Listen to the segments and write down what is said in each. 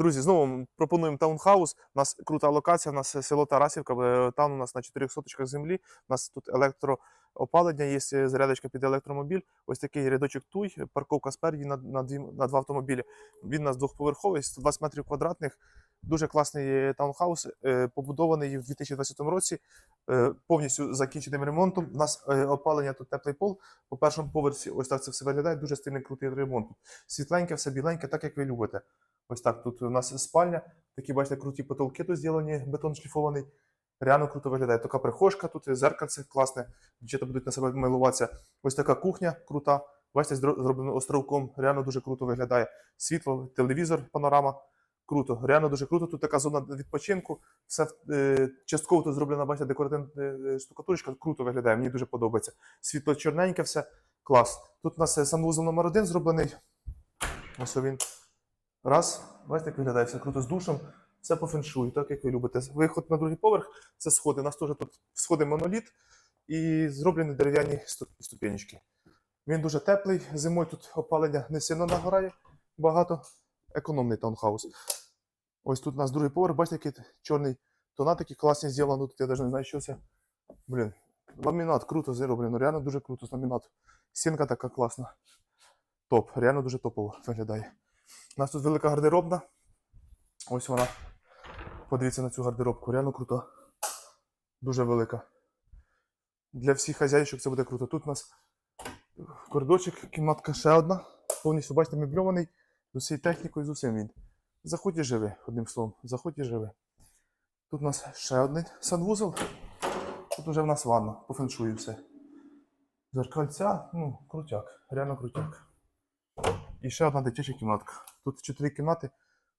Друзі, знову пропонуємо таунхаус. У нас крута локація, у нас село Тарасівка, е, там у нас на 4 соточках землі. У нас тут електроопалення, є е, зарядочка під електромобіль. Ось такий рядочок туй, парковка спереді на, на, дві, на два автомобілі. Він у нас двохповерховий, 120 метрів квадратних. Дуже класний е, таунхаус, е, побудований в 2020 році, е, повністю закінченим ремонтом. У нас е, опалення тут теплий пол. По першому поверсі, ось так це все виглядає. Дуже стильний крутий ремонт. Світленьке, все біленьке, так як ви любите. Ось так. Тут у нас спальня, такі, бачите, круті потолки тут зроблені, бетон шліфований. Реально круто виглядає. Така прихожка, тут зеркальце класне, дівчата будуть на себе милуватися. Ось така кухня крута. Бачите, зроблено островком, реально дуже круто виглядає. Світло, телевізор, панорама. Круто, реально дуже круто. Тут така зона відпочинку. Все е, частково тут зроблена, бачите, декоративна е, штукатурочка. Круто виглядає, мені дуже подобається. Світло чорненьке, все клас. Тут у нас е, санвузол номер один зроблений. Ось він. Раз. Бачите, як виглядає все круто з душем. Все по феншую, так як ви любите. Виход на другий поверх це сходи. У нас теж тут сходи моноліт і зроблені дерев'яні ступ- ступенечки. Він дуже теплий. Зимою тут опалення не сильно нагорає. Багато. Економний таунхаус. Ось тут у нас другий поверх, бачите, який чорний тона такі класні зроблено. Тут я навіть не знаю, що це. Блін, ламінат круто зроблено, реально дуже круто з ламінат. Стінка така класна. Топ, реально дуже топово виглядає. У нас тут велика гардеробна. Ось вона. Подивіться на цю гардеробку, реально крута. Дуже велика. Для всіх хазяїчок це буде круто. Тут у нас коридорчик, кімнатка ще одна. Повністю, бачите, мебльований з усією технікою, з усім він. Заходь і живи, одним словом, заходь і живи. Тут у нас ще один санвузол. Тут вже в нас ванна, по феншую все. Зеркальця, ну, крутяк, реально крутяк. І ще одна дитяча кімнатка. Тут чотири кімнати,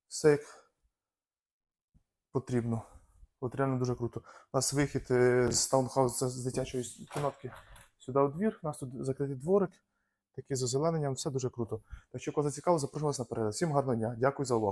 все як потрібно. От реально дуже круто. У нас вихід е, з таунхаусу з дитячої кімнатки сюди у двір. У нас тут закритий дворик, такий з озелененням, все дуже круто. Так що, кого зацікавило, запрошую вас на перегляд. Всім гарного дня, дякую за увагу.